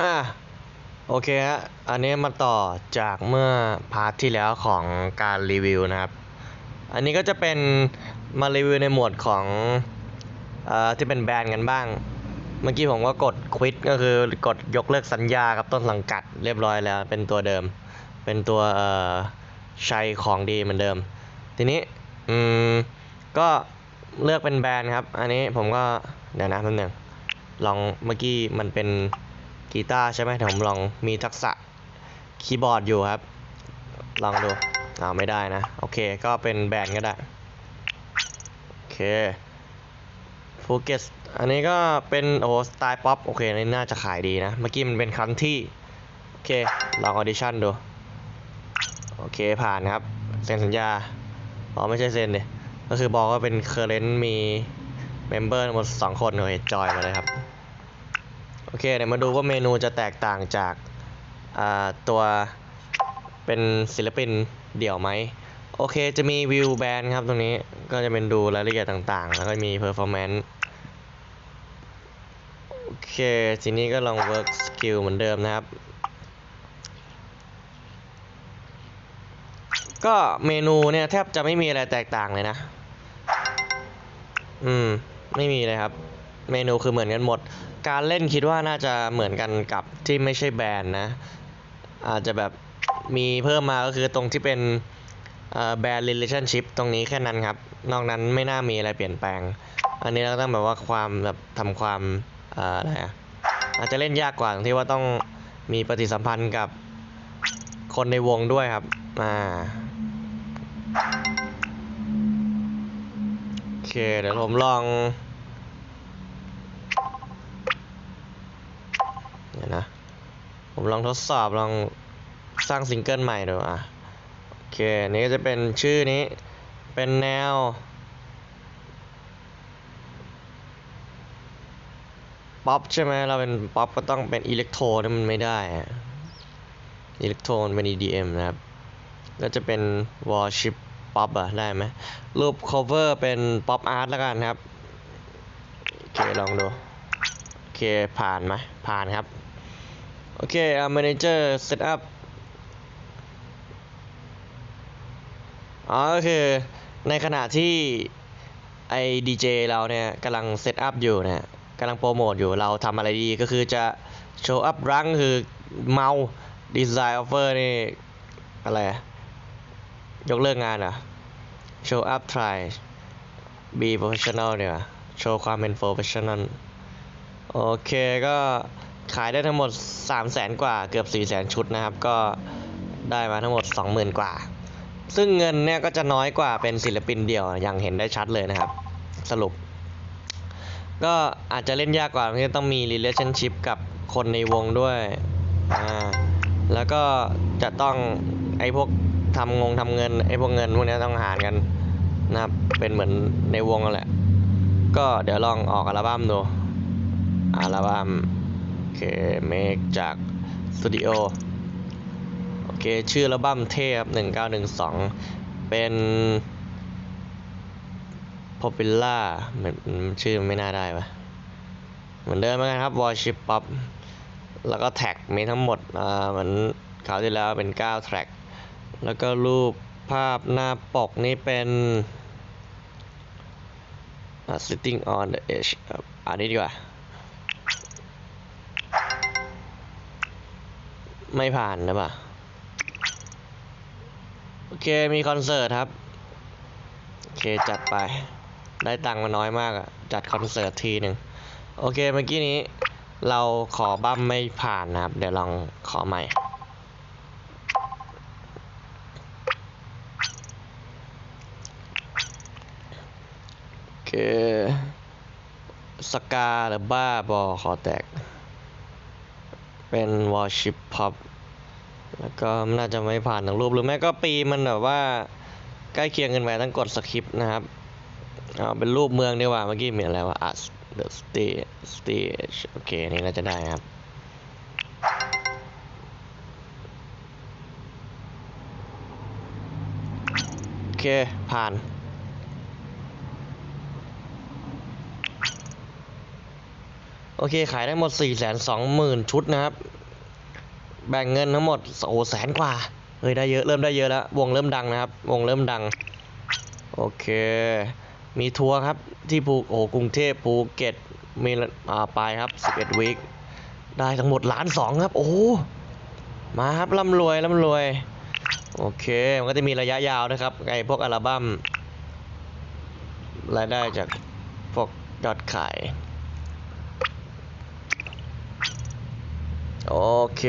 อะโอเคฮะ อันนี้มาต่อจากเมื่อพาร์ทที่แล้วของการรีวิวนะครับ อันนี้ก็จะเป็นมารีวิวในหมวดของเอ่อที่เป็นแบรนด์กันบ้าง เมื่อกี้ผมก็กดควิดก็คือกดยกเลิกสัญญากับต้นสังกัดเรียบร้อยแล้ว เป็นตัวเดิม เป็นตัวเอ่อใช้ของดีเหมือนเดิม ทีนี้อืมก็เลือกเป็นแบรนด์ครับ อันนี้ผมก็เดี๋ยวนะแป๊บนึงลองเมื่อกี้มันเป็น กีตาร์ใช่ไหมเดี๋ยวผมลองมีทักษะคีย์บอร์ดอยู่ครับ ลองดูอ้าวไม่ได้นะ โอเค ก็เป็นแบนก็ได้ โอเคฟูเกสอันนี้ก็เป็นโอ้สไตล์ป๊อป โอเคนี่น่าจะขายดีนะ เมื่อกี้มันเป็นคันที่ โอเค ลองออดิชั่นดู โอเค ผ่านครับ เซ็นสัญญาอ๋อไม่ใช่เซ็นดิก็คือบอกว่าเป็นเคอร์เรนต์มีเมมเบอร์ทั้งหมดสองคนโอเคจอยมาเลยครับ โอเคเดี๋ยวมาดูว่าเมนูจะแตกต่างจากาตัวเป็นศิลปินเดี่ยวไหมโอเคจะมีวิวแบนครับตรงนี้ก็จะเป็นดูรายละเอียดต่างๆ แล้วก็มีเพอร์ฟอร์แมนซ์โอเคทีนี้ก็ลอง work skill เหมือนเดิมนะครับ ก็เมนูเนี่ยแทบจะไม่มีอะไรแตกต่างเลยนะ อืม ไม่มีเลยครับ เมนูคือเหมือนกันหมด การเล่นคิดว่าน่าจะเหมือนกันกับที่ไม่ใช่แบรนด์นะ อาจจะแบบมีเพิ่มมาก็คือตรงที่เป็นแบรนด์ relationship ตรงนี้แค่นั้นครับ นอกนั้นไม่น่ามีอะไรเปลี่ยนแปลง อันนี้เราก็ต้องแบบว่าความแบบทำความเอ่ออะไรอะอาจจะเล่นยากกว่าตรงที่ว่าต้องมีปฏิสัมพันธ์กับคนในวงด้วยครับอ่าโอเค เดี๋ยวผมลอง เดี๋ยวนะ ผมลองทดสอบลองสร้างซิงเกิลใหม่ดูอะโอเคนี้ก็จะเป็นชื่อนี้เป็นแนว ป๊อปใช่ไหมเราเป็นป๊อปก็ต้องเป็นอิเล็กโทรนี่มันไม่ได้อิเล็กโทรนเป็น EDM นะครับก็จะเป็น worship pop อะได้ไหมรูป cover เป็น pop art แล้วกันครับ โอเค ลองดู โอเค ผ่านไหมผ่านครับ โอเคอ่า manager setup อ๋อก็คือในขณะที่ไอดีเจเราเนี่ยกำลังเซตอัพอยู่เนี่ยกำลังโปรโมทอยู่เราทำอะไรดีก็คือจะโชว์อัพรังคือเมาดีไซน์ออฟเฟอร์นี่อะไร ยกเลิกงานอะโชว์อัพทรายบีโปรเฟชชั่นอลเนี่ยโชว์ความเป็นโปรเฟชชั่นอลโอเคก็ ขายได้ทั้งหมด 3 0 0แสนกว่าเกือบ 4 0 0แสนชุดนะครับ ก็ได้มาทั้งหมด 20,000 กว่า ซึ่งเงินเนี่ยก็จะน้อยกว่าเป็นศิลปินเดี่ยวอย่างเห็นได้ชัดเลยนะครับ สรุป ก็อาจจะเล่นยากกว่าที่ต้องมี relationship กับคนในวงด้วยอ่าแล้วก็จะต้องไอ้พวกทำงงทำเงินไอ้พวกเงินพวกนี้ต้องหารกันนะครับ เป็นเหมือนในวงนั่นแหละ ก็เดี๋ยวลองออกอัลบั้มดูอัลบั้ม เคเมคจากสตูดิโอโอเค ชื่ออับั้มเทพหนึ่งเก้าหนึ่งสองเป็น Popular เหมือนชื่อไม่น่าได้ปะเหมือนเดิมเหมือนกันครับ Worship Pop แล้วก็แท็กมีทั้งหมดอ่าเหมือนคราวที่แล้วเป็น9แท็กแล้วก็รูปภาพหน้าปกนี่เป็น sitting on the edge อันนี้ดีกว่า ไม่ผ่านนะปะโอเคมีคอนเสิร์ตครับ โอเคจัดไป ได้ตังค์มาน้อยมากอะจัดคอนเสิร์ตทีหนึ่งโอเคเมื่อกี้นี้เราขอบั้มไม่ผ่านนะครับ เดี๋ยวลองขอใหม่ โอเคสกาหรือบ้าบอขอแตก เป็นวอชิปพ็อปแล้วก็น่าจะไม่ผ่านทั้งรูปหรือไม่ก็ปีมันแบบว่าใกล้เคียงกันไปต้องกดสคริปต์นะครับเอาเป็นรูปเมืองดีกว่าเมื่อกี้มีอะไรว่า us the stage stage โอเค นี่น่าจะได้ครับ โอเค ผ่าน โอเค ขายได้หมด4ี่แสนสองหมื่นชุดนะครับ แบ่งเงินทั้งหมดโอ้แสนกว่าเฮ้ยได้เยอะ เริ่มได้เยอะแล้ว วงเริ่มดังนะครับ วงเริ่มดัง โอเค มีทัวร์ครับ ที่ภูโอ้กรุงเทพภูเก็ตมีอ่าไปครับ 11วีคได้ทั้งหมดล้านสองครับ โอ้ มาครับร่ำรวยร่ำรวย โอเค มันก็จะมีระยะยาวนะครับไอพวกอัลบั้มรายได้จากพวกยอดขาย โอเค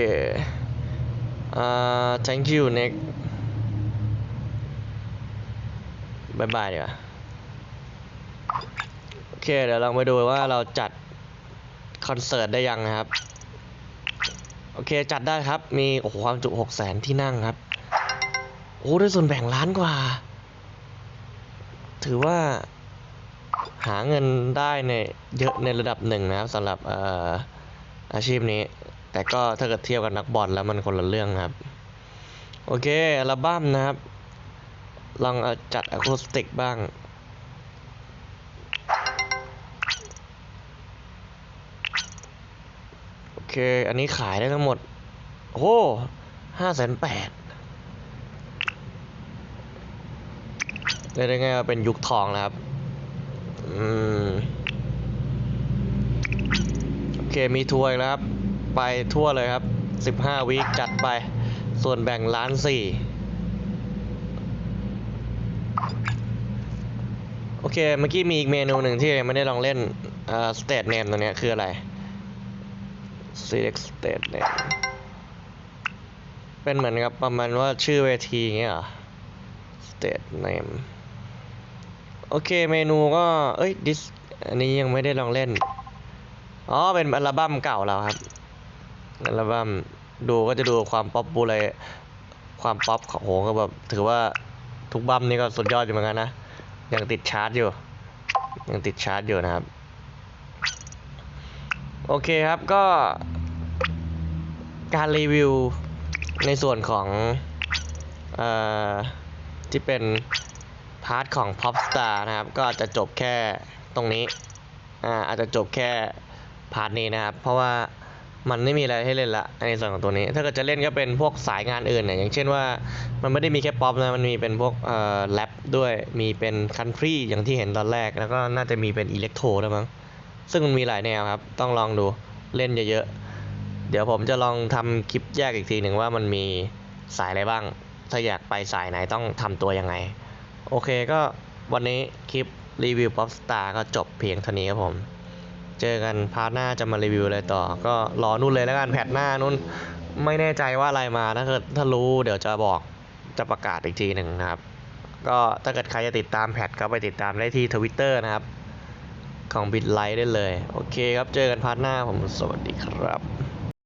อ่า thank you next บายบายดีกว่าโอเค เดี๋ยวเรามาดูว่าเราจัดคอนเสิร์ตได้ยังนะครับ โอเคจัดได้ครับ มีโอ้โหความจุหกแสนที่นั่งครับ โอ้ได้ส่วนแบ่งล้านกว่า ถือว่าหาเงินได้ในเยอะในระดับหนึ่งนะครับสำหรับอออาชีพนี้ แต่ก็ถ้าเกิดเทียบกับนักบอลแล้วมันคนละเรื่องครับ โอเค อัลบั้มนะครับ ลองอจัดอะคูสติกบ้างโอเค อันนี้ขายได้ทั้งหมด โอ้ห้าแสนแปดเรียกได้ไงว่าเป็นยุคทองแล้วครับอืมโอเคมีทัวร์แล้วครับ ไปทั่วเลยครับ 15วีคจัดไป ส่วนแบ่งล้านสี่โอเค เมื่อกี้มีอีกเมนูหนึ่งที่ยังไม่ได้ลองเล่นเอ่อ state name ตัวเนี้ยคืออะไร select state name เป็นเหมือนกับประมาณว่าชื่อเวทีอย่างเงี้ยเหรอ state name โอเค เมนูก็ เอ้ย this อันนี้ยังไม่ได้ลองเล่น อ๋อ เป็นอัลบั้มเก่าเราครับ อัลบั้มดูก็จะดูความป๊อปปูเลยความป๊อปของโหก็แบบถือว่าทุกบัมนี่ก็สุดยอดอยู่เหมือนกันนะ ยังติดชาร์จอยู่ ยังติดชาร์จอยู่นะครับ โอเคครับก็ การรีวิวในส่วนของเอ่อที่เป็นพาร์ทของ Popstar นะครับ ก็อาจจะจบแค่ตรงนี้ อ่าอาจจะจบแค่พาร์ทนี้นะครับ เพราะว่า มันไม่มีอะไรให้เล่นละในส่วนของตัวนี้ ถ้าเกิดจะเล่นก็เป็นพวกสายงานอื่นเนี่ยอย่างเช่นว่ามันไม่ได้มีแค่ป๊อปนะมันมีเป็นพวกเอ่อแรปด้วยมีเป็นคันทรีอย่างที่เห็นตอนแรก แล้วก็น่าจะมีเป็นอิเล็กโทรด้วยมั้งซึ่งมันมีหลายแนวครับ ต้องลองดูเล่นเยอะๆ เดี๋ยวผมจะลองทำคลิปแยกอีกทีหนึ่งว่ามันมีสายอะไรบ้าง ถ้าอยากไปสายไหนต้องทำตัวยังไง โอเคก็วันนี้คลิปรีวิว Popstar ก็จบเพียงเท่านี้ครับผม เจอกันพาร์ทหน้าจะมารีวิวอะไรต่อ ก็รอนู่นเลยแล้วกันแพทหน้านู่นไม่แน่ใจว่าอะไรมาถ้าเกิดถ้ารู้เดี๋ยวจะบอกจะประกาศอีกทีหนึ่งนะครับ ก็ถ้าเกิดใครจะติดตามแพทก็ไปติดตามได้ที่ทวิตเตอร์นะครับ ของบิดไลท์ได้เลย โอเคครับเจอกันพาร์ทหน้าผมสวัสดีครับ